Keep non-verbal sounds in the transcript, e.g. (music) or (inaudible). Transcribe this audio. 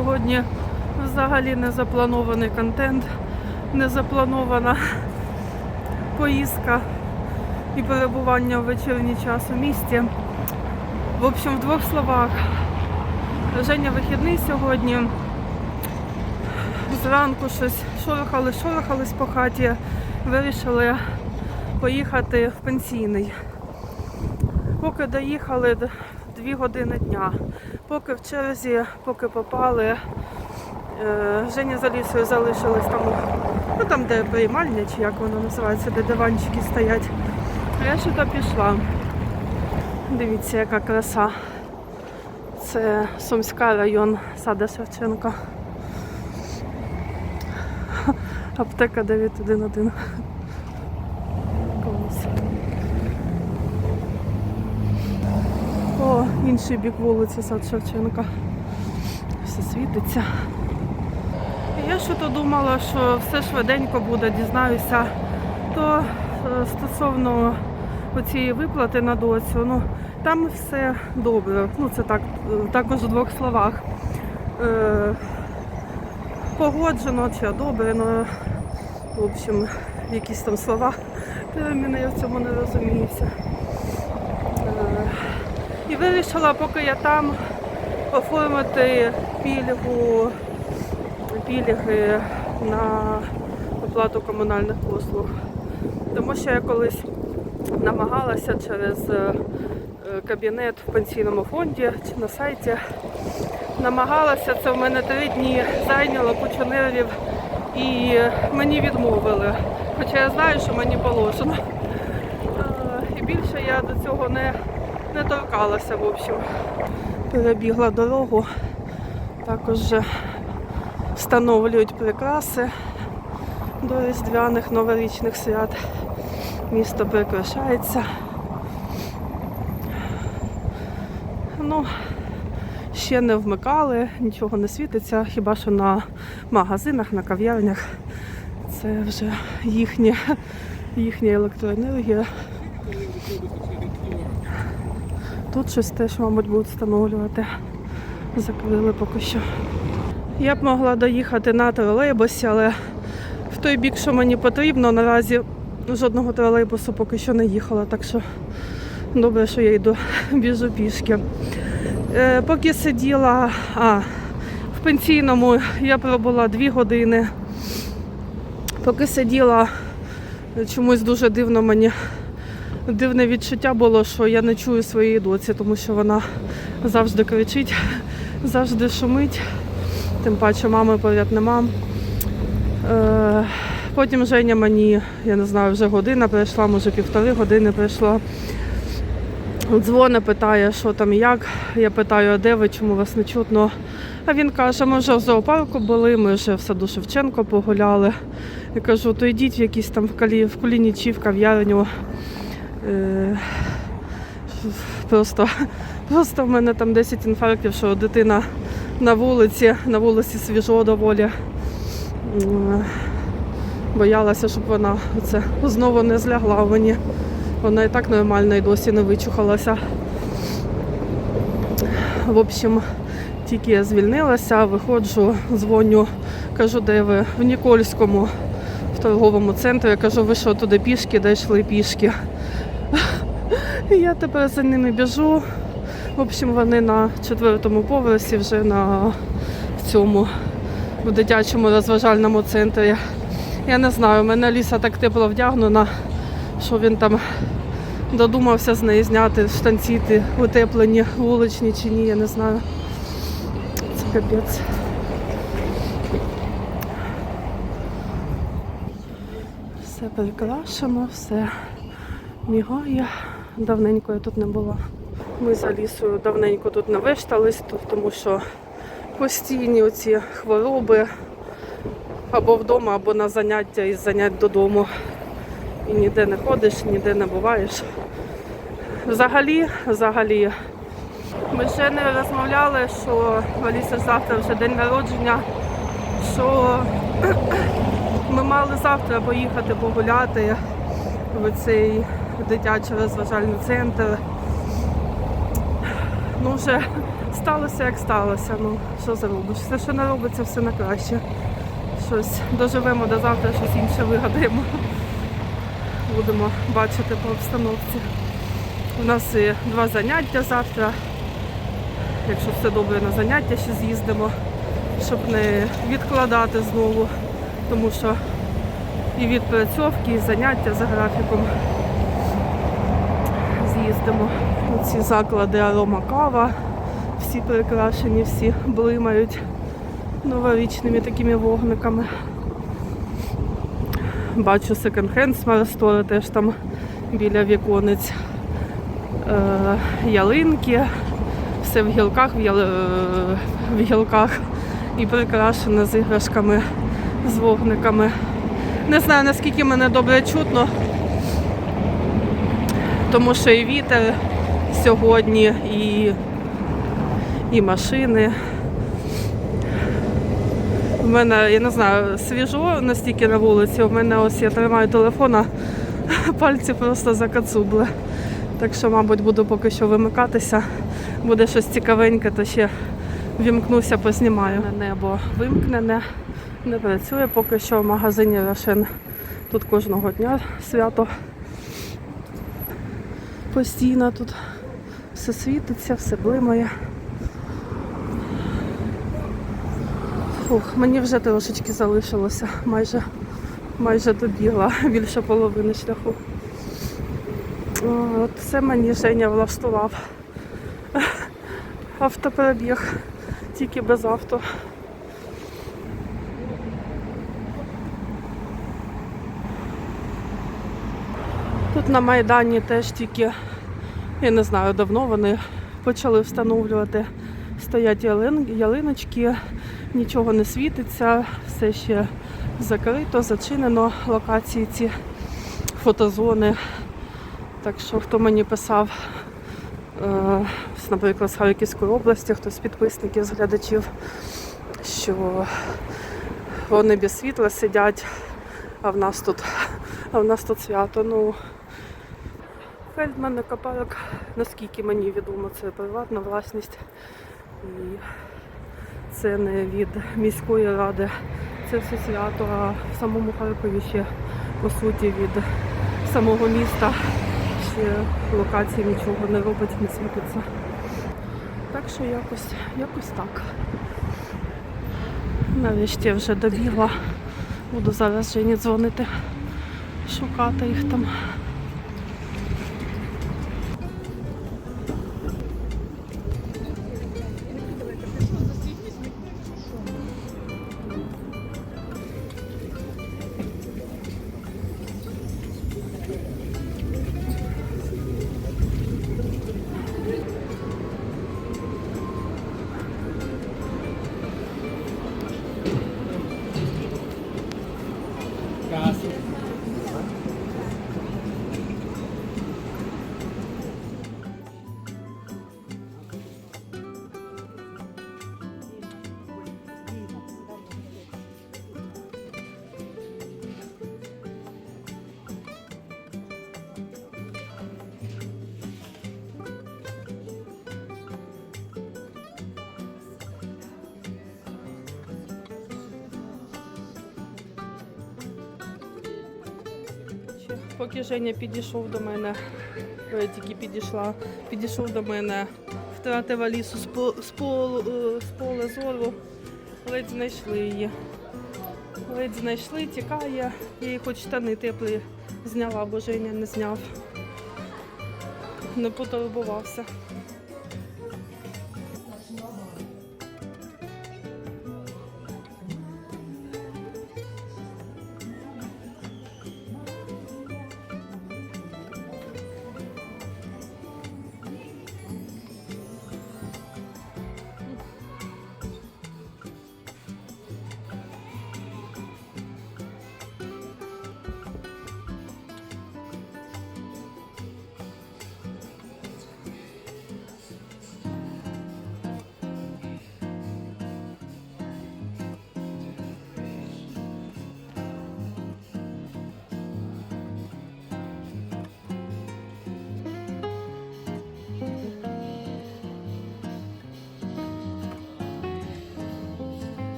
сьогодні взагалі не запланований контент, не запланована поїздка і перебування в вечірній час у місті. В общем, в двох словах. Женя вихідний сьогодні. Зранку щось шорохались, шорохались по хаті. Вирішили поїхати в пенсійний. Поки доїхали дві години дня. Поки в черзі, поки попали, е, Женя за лісою залишились там, ну там, де приймальня, чи як воно називається, де диванчики стоять. А Я сюди пішла. Дивіться, яка краса. Це Сумська район сада Шевченка. Аптека 911. Інший бік вулиці Сад Шевченка. Все світиться. Я що то думала, що все швиденько буде, дізнаюся. То е, стосовно оцієї виплати на доцю, ну там все добре. Ну це так, е, також в двох словах. Е, погоджено чи добре, ну в общем, якісь там слова терміни, я в цьому не розуміюся. І вирішила, поки я там, оформити пільгу, пільги на оплату комунальних послуг. Тому що я колись намагалася через е, кабінет в пенсійному фонді чи на сайті. Намагалася, це в мене три дні зайняло кучу нервів і мені відмовили. Хоча я знаю, що мені положено. Е, І більше я до цього не, не торкалася, в общем. Перебігла дорогу. Також встановлюють прикраси до різдвяних новорічних свят. Місто прикрашається. Ну, ще не вмикали, нічого не світиться, хіба що на магазинах, на кав'ярнях. Це вже їхня, їхня електроенергія. Тут щось теж, мабуть, будуть встановлювати. Закрили поки що. Я б могла доїхати на тролейбусі, але в той бік, що мені потрібно, наразі жодного тролейбусу поки що не їхала, так що добре, що я йду (laughs) біжу пішки. Е, поки сиділа а, в пенсійному, я пробула дві години. Поки сиділа, чомусь дуже дивно мені дивне відчуття було, що я не чую своєї доці, тому що вона завжди кричить, (laughs) завжди шумить. Тим паче мами поряд нема. Е, потім Женя мені, я не знаю, вже година прийшла, може півтори години прийшла. Дзвони питає, що там і як. Я питаю, а де ви, чому вас не чутно. А він каже, ми вже в зоопарку були, ми вже в саду Шевченко погуляли. Я кажу, то йдіть в якісь там в кулінічі, в кав'ярню. Е, просто, просто в мене там 10 інфарктів, що дитина на вулиці, на вулиці свіжо доволі. Боялася, щоб вона оце знову не злягла мені. Вона і так нормально і досі не вичухалася. В общем, тільки я звільнилася, виходжу, дзвоню, кажу, де ви в Нікольському, в торговому центрі. Я кажу, ви що туди пішки, де йшли пішки. І я тепер за ними біжу. В общем, вони на четвертому поверсі вже на цьому в дитячому розважальному центрі. Я не знаю, мене ліса так тепло вдягнена, що він там додумався з неї зняти штанціти утеплені, вуличні чи ні, я не знаю. Це капець. Все прикрашено, все мігає. Давненько я тут не була. Ми за лісою давненько тут не виштались, тому що постійні оці хвороби або вдома, або на заняття із занять додому. І ніде не ходиш, ніде не буваєш. Взагалі, взагалі, ми ще не розмовляли, що в Аліси завтра вже день народження, що (clears throat) ми мали завтра поїхати погуляти в цей дитячий розважальний центр. Ну, вже сталося, як сталося. Ну, що зробиш? Все, що не робиться, все на краще. Щось доживемо до завтра, щось інше вигадаємо. Будемо бачити по обстановці. У нас є два заняття завтра. Якщо все добре на заняття, ще з'їздимо, щоб не відкладати знову, тому що і відпрацьовки, і заняття за графіком з'їздимо. Тут ці заклади арома кава, всі прикрашені, всі блимають новорічними такими вогниками. Бачу секонд-хенд Смарстори теж там біля віконець. Е, ялинки, все в гілках, в, яли... е, в гілках і прикрашено з іграшками, з вогниками. Не знаю наскільки мене добре чутно, тому що і вітер сьогодні, і, і машини. У мене, я не знаю, свіжо настільки на вулиці. У мене ось я тримаю телефона, (laughs) пальці просто закацубли. Так що, мабуть, буду поки що вимикатися. Буде щось цікавеньке, то ще вімкнуся, познімаю. Небо вимкнене, не працює поки що в магазині Рошен. Тут кожного дня свято. Постійно тут все світиться, все блимає. Фух, мені вже трошечки залишилося, майже, майже добігла, (laughs) більше половини шляху. От це мені Женя влаштував. (laughs) Автоперебіг, тільки без авто. Тут на Майдані теж тільки, я не знаю, давно вони почали встановлювати. Стоять ялиночки, нічого не світиться, все ще закрито, зачинено локації ці фотозони. Так що хто мені писав, е, наприклад, з Харківської області, хтось з підписників, з глядачів, що вони без світла сидять, а в нас тут, а в нас тут свято. Ну, Фельдман Копарок, наскільки мені відомо, це приватна власність. І це не від міської ради, це все свято, а в самому Харкові ще по суті від самого міста ще локації нічого не робить, не світиться. Так що якось, якось так. Нарешті я вже добігла. Буду зараз Жені дзвонити, шукати їх там. Поки Женя підійшов до мене, я тільки підійшла, підійшов до мене, втратив Алісу з, по, з, полу, е, з поля зору, ледь знайшли її. Ледь знайшли, тікає, я їй хоч штани теплі зняла, бо Женя не зняв. Не потурбувався.